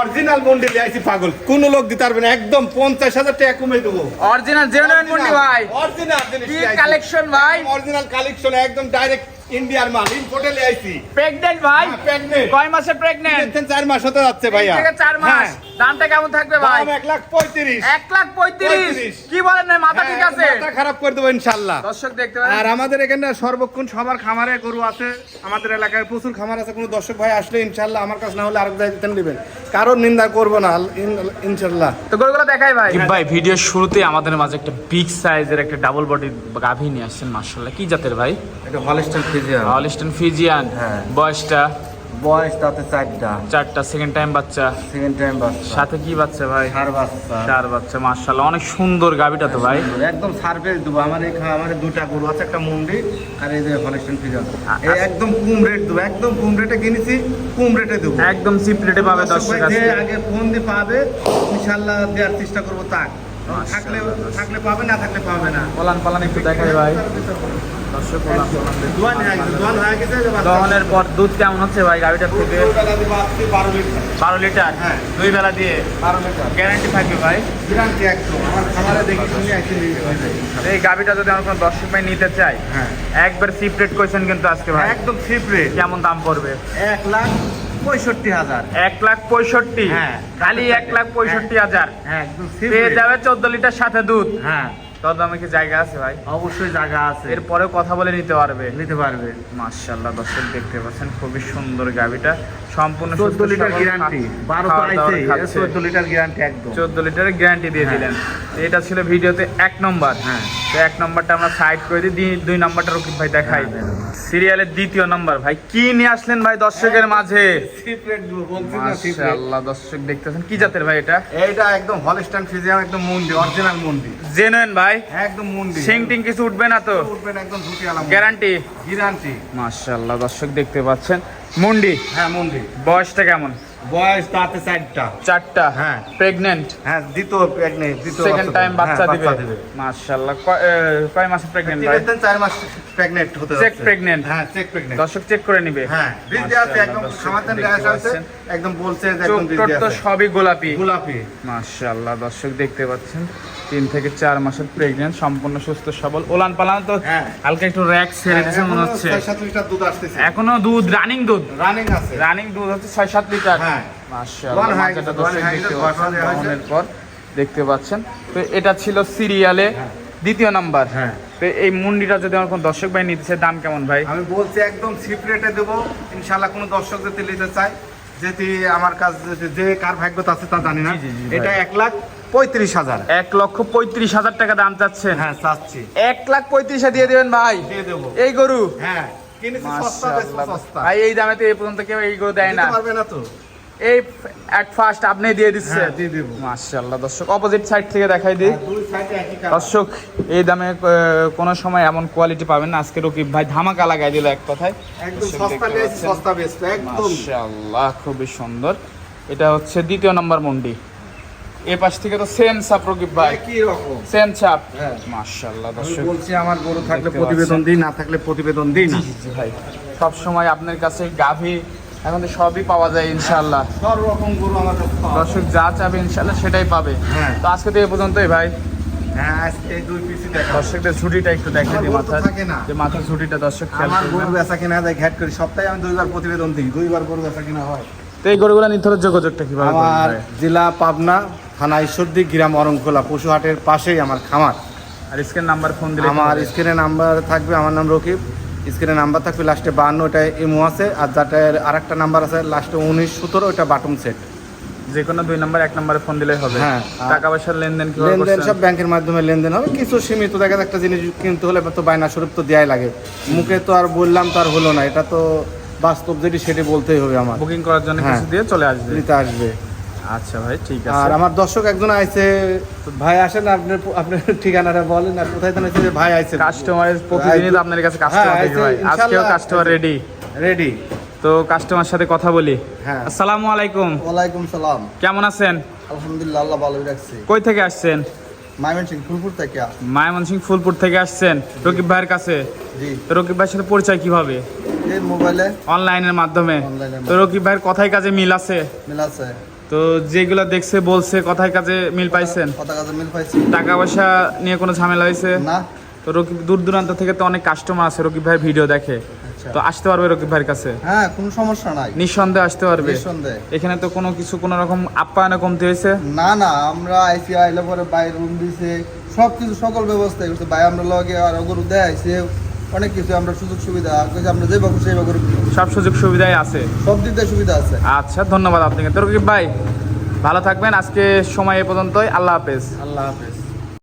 Original Mondi লাইছি পাগল। কোন লোক দিতে পারবে না একদম পঞ্চাশ হাজার টাকা কমে দেবো। অরিজিনাল জেনুইন মন্ডি ভাই। অরিজিনাল কি কালেকশন ভাই? অরিজিনাল কালেকশন একদম ডাইরেক্ট ইন্ডিয়ার মাল ইম্পোর্টে লাইছি প্রেগনেন্ট ভাই? প্রেগনেন্ট কয় মাসে প্রেগনেন্ট চার মাস হতে যাচ্ছে ভাইয়া। চার মাস? হ্যাঁ। দামটা কেমন থাকবে ভাই? এক লাখ পঁয়ত্রিশ। এক লাখ পঁয়ত্রিশ। কি বলেন না মাথা ঠিক হ্যাঁ, আছে? মাথা খারাপ করে দেবো ইনশাল্লাহ দর্শক দেখতে আর আমাদের এখানে সর্বক্ষণ সবার খামারে গরু আছে। আমাদের এলাকায় প্রচুর খামার আছে। কোনো দর্শক ভাই আসলে ইনশাল্লাহ আমার কাছে না হলে আরেক জায়গায় নেবেন। কারোর নিন্দা করব না ইনশাল্লাহ তো গরুগুলো দেখাই ভাই। ভাই ভিডিওর শুরুতে আমাদের মাঝে একটা বিগ সাইজের একটা ডাবল বডি গাভী নিয়ে আসছেন মার্শাল্লাহ কি জাতের ভাই? এটা হলিস্টার ফিজিয়াম হলিস্টন ফিজিয়ান হ্যাঁ। বয়সটা? বয়স তাতে চারটা। চারটা সেকেন্ড টাইম বাচ্চা। সেকেন্ড টাইম বাচ্চা। সাথে কি বাচ্চা ভাই? সার বাচ্চা। চার বাচ্চা মার্শাল্লাহ অনেক সুন্দর গাভীটা তো ভাই। একদম সার্ভিস দেবো। আমার খা- আমার দুটা গরু আছে একটা মুন্ডি আর এই যে ফিজিয়াম এই একদম কম রেট দেবো একদম কম রেটে কিনেছি কম রেটে দেবো। একদম চিপ রেটে পাবে দর্শক ভাই যে আগে ফোন দিয়ে পাবে ইনশাল্লাহ দেওয়ার চেষ্টা করব তাক। থাকলে থাকলে পাবে না থাকলে পাবে না। পলান পালান একটু দেখাই ভাই। দর্শক দহনের পর দুধ কেমন হচ্ছে ভাই গাভীটার থেকে? বারো লিটার। হ্যাঁ। দুই বেলা দিয়ে? গ্যারান্টি থাকবে ভাই? যায় এই গাভীটা যদি আমার কোনো দর্শক ভাই নিতে চাই হ্যাঁ। একবার সিপ্রেট করেছেন কিন্তু আজকে ভাই। একদম চিপ রেট। কেমন দাম পড়বে? এক লাখ পঁয়ষট্টি হাজার। এক লাখ পঁয়ষট্টি? হ্যাঁ। খালি এক লাখ পঁয়ষট্টি হাজার। পেয়ে যাবে চোদ্দ লিটার সাথে দুধ। হ্যাঁ। কি জায়গা আছে ভাই? অবশ্যই জায়গা আছে। এরপরেও কথা বলে নিতে পারবে। নিতে পারবে। মাশাআল্লাহ দর্শক দেখতে পাচ্ছেন খুবই সুন্দর গাবিটা সম্পূর্ণ চোদ্দ লিটার গ্যারান্টি বারো তো আইছে চোদ্দ লিটার গ্যারান্টি একদম। চোদ্দ লিটার গ্যারান্টি দিয়ে দিলেন। এটা ছিল ভিডিওতে এক নম্বর। হ্যাঁ। তো এক নম্বরটা আমরা সাইড করে দিই দুই নম্বরটা রকিব ভাই দেখাই। সিরিয়ালের দ্বিতীয় নম্বর ভাই কি নিয়ে আসলেন ভাই দর্শকের মাঝে? মাশাআল্লাহ দর্শক দেখতেছেন কি জাতের ভাই এটা? এটা একদম হলস্টাইন ফিজিয়াম একদম মুন্ডি অরিজিনাল মুন্ডি। জেনুইন ভাই? একদম মুন্ডি। সিং টিং কিছু উঠবে না তো? উঠবে না একদম ঝুটি আলাম গ্যারান্টি গ্যারান্টি মাশাআল্লাহ দর্শক দেখতে পাচ্ছেন। মুন্ডি? হ্যাঁ মুন্ডি। বয়সটা কেমন? বয়স তাতে চারটা। চারটা? হ্যাঁ। হ্যাঁ দ্বিতীয় দ্বিতীয় সেকেন্ড টাইম হ্যাঁ, বাচ্চা দিবে। মাশাআল্লাহ। কয় মাসে ভাই? দিন চার মাস হতে চেক হ্যাঁ চেক দর্শক চেক করে নিবে। হ্যাঁ দেওয়া আছে একদম আছে। একদম বলছে যে একদম টোট দেওয়া তো সবই গোলাপি। গোলাপি। মাশাআল্লাহ দর্শক দেখতে পাচ্ছেন। তিন থেকে চার মাসের প্রেগনেন্ট সম্পূর্ণ সুস্থ সবল। ওলান পালান তো হ্যাঁ। হালকা একটু র্যাক ছেড়ে দিয়েছে মনে হচ্ছে। ছয় সাত লিটার দুধ আসতেছে। এখনও দুধ রানিং দুধ? রানিং আছে। রানিং দুধ হচ্ছে ছয় সাত লিটার। হ্যাঁ। হয়ে হয়ে দেখতে পাচ্ছেন পর দেখতে তো এটা ছিল সিরিয়ালে দ্বিতীয় নাম্বার। হ্যাঁ। তো এই মুন্ডিটা যদি আমার কোনো দর্শক ভাই নিতে দাম কেমন ভাই? আমি বলছি একদম রেটে দেবো। ইনশাল্লাহ কোনো দর্শক যদি নিতে চায় যেটি আমার কাছে যে- কার ভাগ্যতা আছে তা জানি না। এটা এক লাখ পঁয়ত্রিশ হাজার। এক লক্ষ পঁয়ত্রিশ হাজার টাকা দাম চাচ্ছেন। হ্যাঁ চাচ্ছি। এক লাখ পঁয়ত্রিশে দিয়ে দেবেন ভাই। দিয়ে দেবো। এই গরু? হ্যাঁ কিনেছি সস্তা সস্তা। ভাই এই দামে এই পর্যন্ত কেউ এই গরু দেয় না। পারবে না তো। এই এট ফার্স্ট আপনি দিয়ে দিচ্ছেন হ্যাঁ দিয়ে দেবো। মাশাআল্লাহ দর্শক অপোজিট সাইড থেকে দেখাই দিই। কালার। দর্শক এই দামে কোনো সময় এমন কোয়ালিটি পাবেন না। আজকে রকিব ভাই ধামাকা লাগাই দিল এক কথায়। একদম সস্তা নিয়েছি সস্তা বেচবো একদম। মাশাআল্লাহ খুবই সুন্দর। এটা হচ্ছে দ্বিতীয় নম্বর মন্ডি। এই পাশ থেকে তো সেম সাপ রকিব ভাই। একই রকম। সেম ছাপ হ্যাঁ। মাশাআল্লাহ দর্শক বলছি আমার গরু থাকলে প্রতিবেদন দিই না থাকলে প্রতিবেদন দিই না। ভাই। সব সময় আপনার কাছে গাভী এখন তো সবই পাওয়া যায় ইনশাআল্লাহ। সব রকম গরু আমার কাছে পাওয়া যায়। দর্শক যা চাবে ইনশাআল্লাহ সেটাই পাবে। হ্যাঁ। তো আজকে তো এই পর্যন্তই ভাই। হ্যাঁ দর্শকদের ছুটিটা একটু দেখে আমার দিই গরু তো মাথার থাকে না। যে মাথার ছুটিটা দর্শক আমার গরু বেচা কিনা যায় ঘ্যাট করি। সপ্তাহে আমি দুইবার প্রতিবেদন দিই দুইবার গরু বেচা কিনা হয়। তো এই গরুগুলো যোগাযোগটা কীভাবে আমার জেলা পাবনা থানা ঈশ্বরদী গ্রাম অরংখোলা পশুহাটের পাশেই আমার খামার। আর স্ক্রিন নাম্বার ফোন দিলে আমার। স্ক্রিনে নাম্বার থাকবে আমার নাম রকিব। স্ক্রিনে নাম্বার থাকবে লাস্টে বান্ন ওটা ইমো আছে আর যাটার আরেকটা নাম্বার আছে লাস্টে উনিশ সতেরো ওটা বাটন সেট যে কোনো দুই নাম্বার এক নাম্বারে ফোন দিলেই হবে। হ্যাঁ। টাকা পয়সার লেনদেন লেনদেন সব ব্যাংকের মাধ্যমে লেনদেন হবে। কিছু সীমিত দেখা যায় একটা জিনিস কিনতে হলে তো বায়না স্বরূপ তো দেয়াই লাগে। মুখে তো আর বললাম তো আর হলো না এটা তো বাস্তব যেটি সেটি বলতেই হবে আমার। বুকিং করার জন্য হ্যাঁ। কিছু দিয়ে চলে আসবে। নিতে আসবে। আচ্ছা ভাই ঠিক আর আমার দর্শক একজন আইছে ভাই আসেন আপনার আপনার ঠিকানাটা বলেন আর কোথায় যে ভাই আইছে। কাস্টমারের প্রতিদিনই তো আপনার কাছে কাস্টমার হ্যাঁ, দেখি ভাই। আজকেও কাস্টমার রেডি রেডি তো কাস্টমার সাথে কথা বলি। হ্যাঁ। আসসালামু আলাইকুম। ওয়ালাইকুম সালাম। কেমন আছেন? আলহামদুলিল্লাহ আল্লাহ ভালোই রাখছি। কই থেকে আসছেন? মাইমেন সিং ফুলপুর থেকে মায়ামনসিং ফুলপুর থেকে আসছেন। রকিব ভাইয়ের কাছে? জি। রকিব ভাইয়ের সাথে পরিচয় কীভাবে? মোবাইলে। অনলাইনের মাধ্যমে। তো রকিব ভাইয়ের কথাই কাজে মিল আছে? মিল আছে। তো যেগুলো দেখছে বলছে কথায় কাজে মিল পাইছেন? কথা কাজে মিল পাইছি। টাকা পয়সা নিয়ে কোনো ঝামেলা হয়েছে না। তো রকিব দূর দূরান্ত থেকে তো অনেক কাস্টমার আছে রকিব ভাই ভিডিও দেখে। আচ্ছা। তো আসতে পারবে রকিব ভাইয়ের কাছে? হ্যাঁ কোনো সমস্যা নাই। নিঃসন্দেহে আসতে পারবে। নিঃসন্দেহে। এখানে তো কোনো কিছু কোনো রকম আপ্যায়নে কমতি হয়েছে না না আমরা আইসি আইলে পরে বাইরে রুম দিছে সব কিছু সকল ব্যবস্থা করছে ভাই আমরা লগে আর গরু দেয় আইছে অনেক কিছু আমরা সুযোগ সুবিধা আমরা যে পাবো সেই সব সুযোগ সুবিধাই আছে? সব দিক দিয়ে সুবিধা আছে। আচ্ছা ধন্যবাদ আপনাকে। তোর কি ভাই ভালো থাকবেন। আজকে সময় এ পর্যন্তই। আল্লাহ হাফেজ। আল্লাহ হাফেজ।